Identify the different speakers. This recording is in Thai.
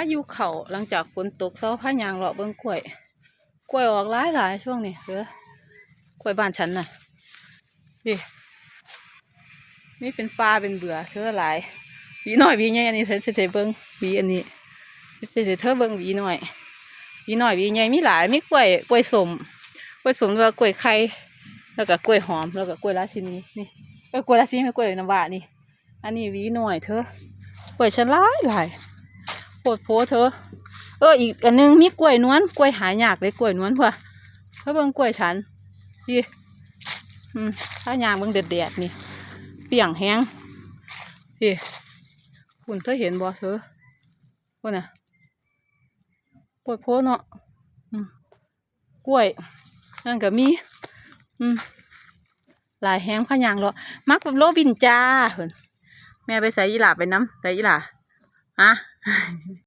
Speaker 1: ายุเขาหลังจากฝนตกเซาพายางเลาะเบิ่งกล้วย กล้วยออกหลายหลายช่วงนี้เด้อกล้วยบ้านฉันน่ะดินี่เป็นปลาเป็นเบื่อเธอหลายวีหน่อยวีใหญ่อันนี้เธอเธอเบิ่งวีอันนี้สิเธอเบิ่งวีหน่อยวีหน่อยวีใหญ่มีหลายมีกล้วยกล้วยสมกล้วยสมแล้วกล้วยไข่แล้วก็กล้วยหอมแล้วก็กล้วยราชินีนี่กล้วยราชินีกับกล้วยน้ำว้านี่ อันนี้วีหน่อยเธอกล้วยฉันหลายหลาย ดโพเธอ เอออีกอันหนึงมีกล้วยนวลกล้วยหายากเลยกล้วยนวลเพื่อเพื่อเบิ่งกล้วยฉันนี่อืมถ้ายางเบิ่งเด็ดๆนี่เปียงแห้งนี่คุณเธอเห็นบ่เธอคนน่ะโพดโพเนาะอืมกล้วยนั่นก็มี อืมหลายแห้งพะยางเลาะมักแบบโลบินจ้าเพิ่นแม่ไปใส่ยีหลาไปน้ำใส่ยีหลา อะ